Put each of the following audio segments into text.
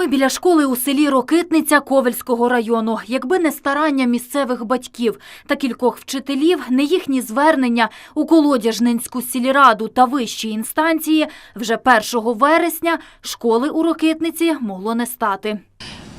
Ми біля школи у селі Рокитниця Ковельського району. Якби не старання місцевих батьків та кількох вчителів, не їхні звернення у Колодяжненську сільраду та вищі інстанції, вже 1 вересня школи у Рокитниці могло не стати.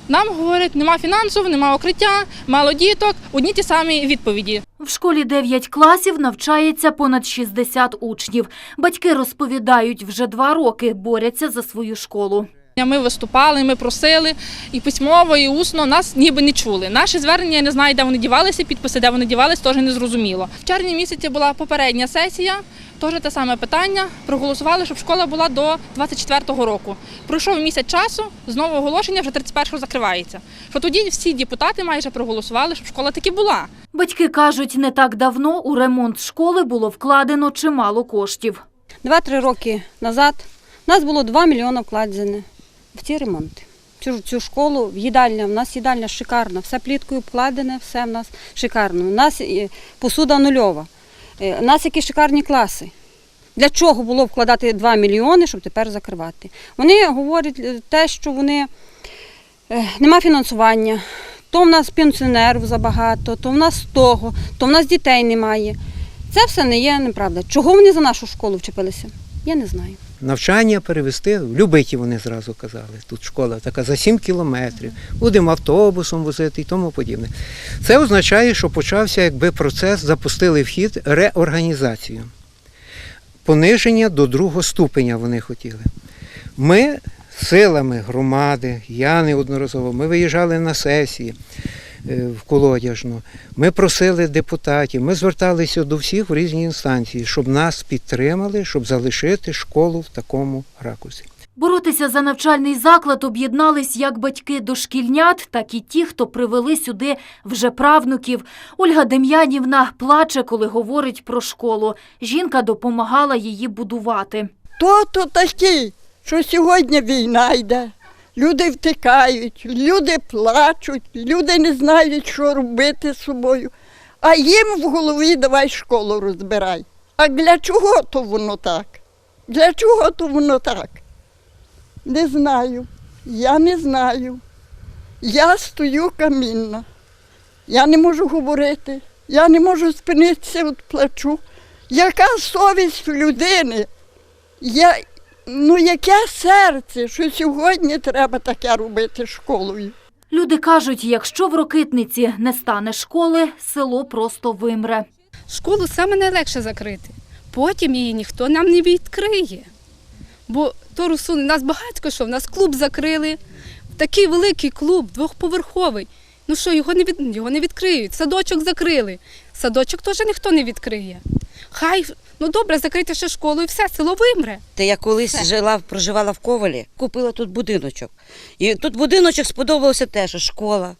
Нам говорять, нема фінансів, нема укриття, мало діток, одні ті самі відповіді. В школі 9 класів навчається понад 60 учнів. Батьки розповідають, вже два роки борються за свою школу. Ми виступали, ми просили і письмово, і усно нас ніби не чули. Наші звернення я не знаю, де вони дівалися, підписи, де вони дівалися, теж не зрозуміло. В червні місяці була попередня сесія, теж те саме питання. Проголосували, щоб школа була до 24-го року. Пройшов місяць часу, знову оголошення вже 31-го закривається. Що тоді всі депутати майже проголосували, щоб школа таки була. Батьки кажуть, не так давно у ремонт школи було вкладено чимало коштів. Два-три роки назад у нас було 2 мільйони вкладені в ці ремонти. Цю, цю школу, їдальня, в нас їдальня шикарна, все пліткою обкладене, все в нас шикарно. У нас е, посуда нульова, Е, у нас які шикарні класи. Для чого було вкладати 2 мільйони, щоб тепер закривати? Вони говорять е, те, що вони нема фінансування, то в нас пенсіонерів забагато, то в нас того, то в нас дітей немає. Це все не є неправда. Чого вони за нашу школу вчепилися? Я не знаю. Навчання перевести Любиті, вони зразу казали. Тут школа така за 7 кілометрів, будемо автобусом возити і тому подібне. Це означає, що почався якби процес, запустили в хід реорганізацію. Пониження до другого ступеня вони хотіли. Ми силами громади, я неодноразово, ми виїжджали на сесії в Колодяжну. Ми просили депутатів, ми зверталися до всіх в різні інстанції, щоб нас підтримали, щоб залишити школу в такому ракурсі. Боротися за навчальний заклад об'єднались як батьки дошкільнят, так і ті, хто привели сюди вже правнуків. Ольга Дем'янівна плаче, коли говорить про школу. Жінка допомагала її будувати. То то такі, що сьогодні війна йде. Люди втикають, люди плачуть, люди не знають, що робити з собою. А їм в голові давай школу розбирай. А для чого то воно так? Для чого то воно так? Не знаю. Я не знаю. Я стою камінна. Я не можу говорити, я не можу спинитися від плачу. Яка совість в людини? Я, ну яке серце, що сьогодні треба таке робити школою? Люди кажуть, якщо в Рокитниці не стане школи, село просто вимре. Школу саме найлегше закрити. Потім її ніхто нам не відкриє. Бо то русуне, нас багатько що, в нас клуб закрили. Такий великий клуб, двохповерховий. Ну що, його не, від, його не відкриють. Садочок закрили. Садочок теж ніхто не відкриє. Хай, ну добре, закрийте ще школу і все, село вимре. Та я колись жила, проживала в Ковалі, купила тут будиночок. І тут будиночок сподобався теж школа.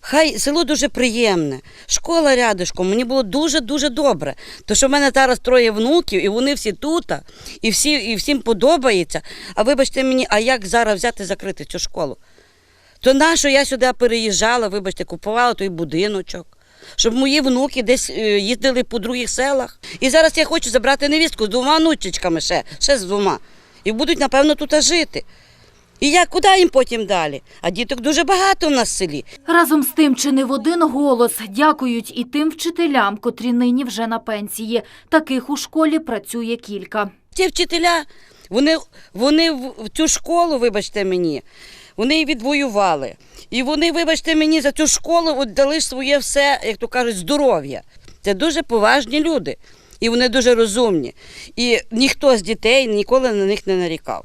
Хай село дуже приємне, школа рядышком, мені було дуже-дуже добре. То що в мене зараз троє внуків, і вони всі тут, і, всі, і всім подобається. А вибачте мені, а як зараз взяти закрити цю школу? То нащо я сюди переїжджала, вибачте, купувала той будиночок, щоб мої внуки десь е, їздили по других селах. І зараз я хочу забрати невістку з двома внучечками ще, ще з двома. І будуть, напевно, тут жити. І я куди їм потім далі? А діток дуже багато в нас в селі. Разом з тим, чи не в один голос дякують і тим вчителям, котрі нині вже на пенсії. Таких у школі працює кілька. Ті вчителя, вони, вони в цю школу, вибачте мені, вони її відвоювали. І вони, вибачте мені, за цю школу дали своє все, як то кажуть, здоров'я. Це дуже поважні люди. І вони дуже розумні. І ніхто з дітей ніколи на них не нарікав.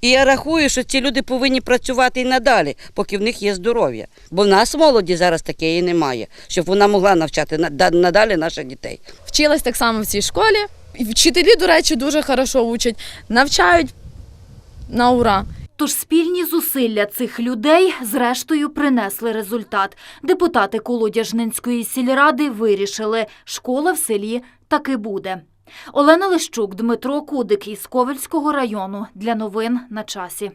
І я рахую, що ці люди повинні працювати і надалі, поки в них є здоров'я. Бо в нас молоді зараз такої немає, щоб вона могла навчати надалі наших дітей. Вчилась так само в цій школі. Вчителі, до речі, дуже хорошо учать, навчають на ура. Тож спільні зусилля цих людей зрештою принесли результат. Депутати Колодяжнинської сільради вирішили, школа в селі таки буде. Олена Лищук, Дмитро Кудик із Ковельського району. Для новин на часі.